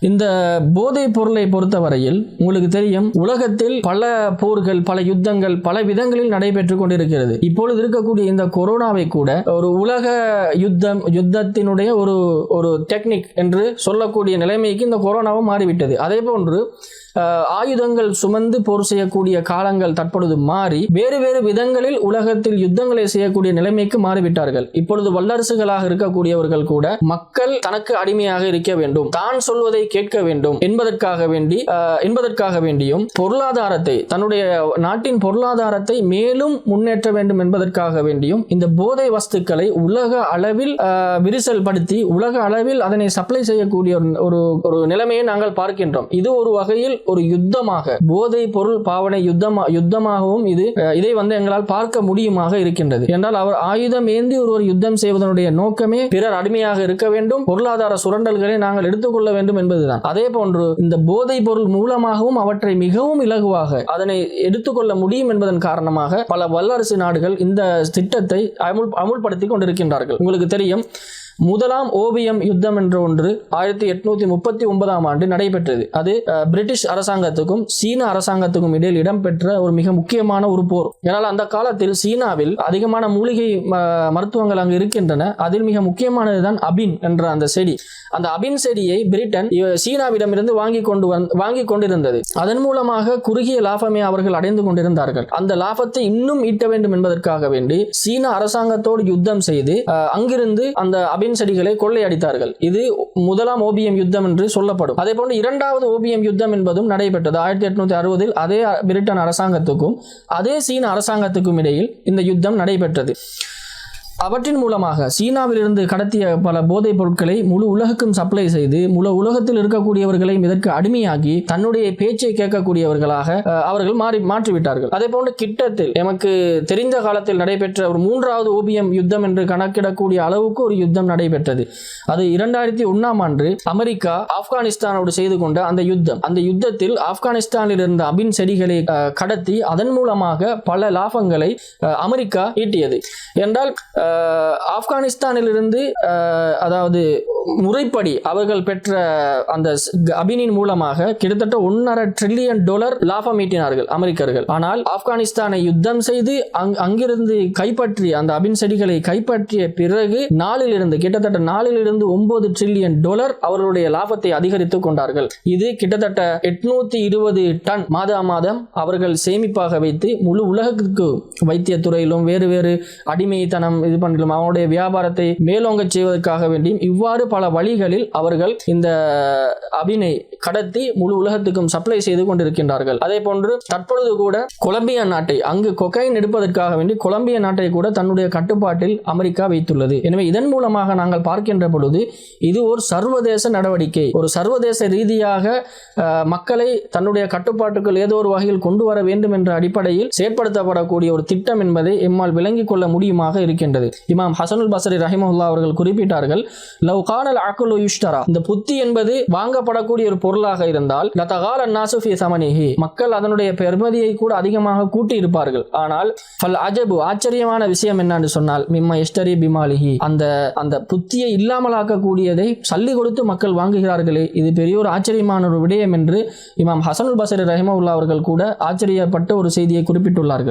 இந்த போதைப் பொருளை பொறுத்தவரையில் உங்களுக்கு தெரியும் உலகத்தில் பல போர்கள் பல யுத்தங்கள் பல விதங்களில் நடைபெற்று கொண்டிருக்கிறது. இப்பொழுது இருக்கக்கூடிய இந்த கொரோனாவை கூட ஒரு உலக யுத்தம் யுத்தத்தினுடைய ஒரு ஒரு டெக்னிக் என்று சொல்லக்கூடிய நிலைமைக்கு இந்த கொரோனாவும் மாறிவிட்டது. அதே போன்று ஆயுதங்கள் சுமந்து போர் செய்யக்கூடிய காலங்கள் தற்பொழுது மாறி வேறு வேறு விதங்களில் உலகத்தில் யுத்தங்களை செய்யக்கூடிய நிலைமைக்கு மாறிவிட்டார்கள். இப்பொழுது வல்லரசுகளாக இருக்கக்கூடியவர்கள் கூட மக்கள் தனக்கு அடிமையாக இருக்க வேண்டும். தான் சொல்வதை கேட்க வேண்டும் என்பதற்காக வேண்டி என்பதற்காக வேண்டியும் பொருளாதாரத்தை தன்னுடைய நாட்டின் பொருளாதாரத்தை மேலும் முன்னேற்ற வேண்டும் என்பதற்காக வேண்டியும் இந்த போதை வஸ்துக்களை உலக அளவில் விரிசல் படுத்தி உலக அளவில் அதனை சப்ளை செய்யக்கூடிய ஒரு- ஒரு நிலைமையை நாங்கள் பார்க்கின்றோம். இது ஒரு வகையில் ஒரு யுத்தமாக போதை பொருள் பாவனை யுத்தமா யுத்தமாகவும் இது இதை வந்து எங்களால் பார்க்க முடியுமாக இருக்கின்றது. என்றால் அவர் ஆயுதம் ஏந்தி ஒருவர் யுத்தம் செய்வதனுடைய நோக்கமே பிறர் அடிமையாக இருக்க வேண்டும் பொருளாதார சுரண்டல்களை நாங்கள் எடுத்துக்கொள்ள வேண்டும் என்பது என்பதுதான் அதே போன்று இந்த போதைப் பொருள் மூலமாகவும் அவற்றை மிகவும் இலகுவாக அதனை எடுத்துக்கொள்ள முடியும் என்பதன் காரணமாக பல வல்லரசு நாடுகள் இந்த திட்டத்தை அமுல் அமுல்படுத்தி கொண்டிருக்கின்றார்கள். உங்களுக்கு தெரியும் முதலாம் ஓபியம் யுத்தம் என்ற ஒன்று ஆயிரத்தி எட்நூத்தி முப்பத்தி ஒன்பதாம் ஆண்டு நடைபெற்றது. அது பிரிட்டிஷ் அரசாங்கத்துக்கும் சீன அரசாங்கத்துக்கும் இடையில் இடம்பெற்ற ஒரு மிக முக்கியமான ஒரு போர். ஏனால் அந்த காலத்தில் சீனாவில் அதிகமான மூலிகை மருத்துவங்கள் அங்கு இருக்கின்றன. அதில் மிக முக்கியமானதுதான் அபின் என்ற அந்த செடி. அந்த அபின் செடியை பிரிட்டன் சீனாவிடமிருந்து வாங்கி கொண்டு வந் வாங்கி கொண்டிருந்தது. அதன் மூலமாக குறுகிய லாபமே அவர்கள் அடைந்து கொண்டிருந்தார்கள். அந்த லாபத்தை இன்னும் ஈட்ட வேண்டும் என்பதற்காக வேண்டி சீன அரசாங்கத்தோடு யுத்தம் செய்து அங்கிருந்து அந்த அபின் செடிகளை கொள்ளையடித்தார்கள். இது முதலாம் ஓபியம் யுத்தம் என்று சொல்லப்படும். அதே போன்று இரண்டாவது ஓபியம் யுத்தம் என்பதும் நடைபெற்றது. ஆயிரத்தி எட்நூத்தி அறுபதில் அதே பிரிட்டன் அரசாங்கத்துக்கும் அதே சீன அரசாங்கத்துக்கும் இடையில் இந்த யுத்தம் நடைபெற்றது. அவற்றின் மூலமாக சீனாவிலிருந்து கடத்திய பல போதைப் பொருட்களை முழு உலகுக்கும் சப்ளை செய்து முழு உலகத்தில் இருக்கக்கூடியவர்களையும் இதற்கு அடிமையாகி தன்னுடைய பேச்சை கேட்கக்கூடியவர்களாக அவர்கள் மாறி மாற்றிவிட்டார்கள். அதே போன்று கிட்டத்தில் எமக்கு தெரிந்த காலத்தில் நடைபெற்ற ஒரு மூன்றாவது ஓபியம் யுத்தம் என்று கணக்கிடக்கூடிய அளவுக்கு ஒரு யுத்தம் நடைபெற்றது. அது இரண்டாயிரத்தி ஒன்னாம் ஆண்டு அமெரிக்கா ஆப்கானிஸ்தானோடு செய்து கொண்ட அந்த யுத்தம். அந்த யுத்தத்தில் ஆப்கானிஸ்தானில் இருந்த அபின் செடிகளை கடத்தி அதன் மூலமாக பல லாபங்களை அமெரிக்கா ஈட்டியது. என்றால் ஆப்கானிஸ்தானிலிருந்து அஹ், அதாவது முறைப்படி அவர்கள் பெற்ற அந்த அபினின் மூலமாக கிட்டத்தட்ட ஒன்னரை ட்ரில்லியன் டாலர் லாபம் ஈட்டினார்கள் அமெரிக்கர்கள். ஆனால் ஆப்கானிஸ்தானை யுத்தம் செய்து அங்கிருந்து கைப்பற்றி அந்த அபின் செடிகளை கைப்பற்றிய பிறகு நாளிலிருந்து கிட்டத்தட்ட நாளிலிருந்து ஒன்பது ட்ரில்லியன் டாலர் அவர்களுடைய லாபத்தை அதிகரித்துக் கொண்டார்கள். இது கிட்டத்தட்ட எட்நூத்தி இருபது டன் மாதா மாதம் அவர்கள் சேமிப்பாக வைத்து முழு உலகத்துக்கு வைத்திய துறையிலும் வேறு வேறு அடிமைத்தனம் இது பண்ணிலும் அவனுடைய வியாபாரத்தை மேலோங்க செய்வதற்காக வேண்டியும் இவ்வாறு பல வழிகளில் அவர்கள் இந்த அபினை கடத்தி முழு உலகத்துக்கும் சப்ளை செய்து கொண்டிருக்கின்றார்கள். அதே போன்று தற்பொழுது கூட கொலம்பியா நாட்டை அங்கு கொக்கைன் எடுப்பதற்காக வேண்டி கொலம்பிய நாட்டை கூட தன்னுடைய கட்டுப்பாட்டில் அமெரிக்கா வைத்துள்ளது. எனவே இதன் மூலமாக நாங்கள் பார்க்கின்ற பொழுது இது ஒரு சர்வதேச நடவடிக்கை. ஒரு சர்வதேச ரீதியாக மக்களை தன்னுடைய கட்டுப்பாட்டுக்குள் ஏதோ ஒரு வகையில் கொண்டு வர வேண்டும் என்ற அடிப்படையில் செயற்படுத்தப்படக்கூடிய ஒரு திட்டம் என்பதை எம்மால் விளங்கிக் கொள்ள முடியுமாக இருக்கின்றது. இமாம் ஹசனுல் பசரி ரஹிமஹுல்லா அவர்கள் குறிப்பிட்டார்கள் லவ் காணல் அக்குலு யுஷ்டரா. இந்த புத்தி என்பது வாங்கப்படக்கூடிய ஒரு பொருளாக இருந்தால் லதகால நாசுஃபி சமனிஹி. மக்கள் அதனுடைய பெருமதியை கூட அதிகமாக கூட்டி இருப்பார்கள் ஆனால் ஃபல் அஜபு ஆச்சரியமான விஷயம் என்னன்னு சொன்னால் மிம்ம எஸ்டரி பிமாலிஹி. அந்த அந்த புத்தியை இல்லாமலாக்கக்கூடியதை சல்லி கொடுத்து மக்கள் வாங்குகிறார்களே இது பெரிய ஒரு ஆச்சரியமான ஒரு விடயம் என்று இமாம் ஹசனுல் பசரி ரஹிமவுல்லா அவர்கள் கூட ஆச்சரியப்பட்ட ஒரு செய்தியை குறிப்பிட்டுள்ளார்கள்.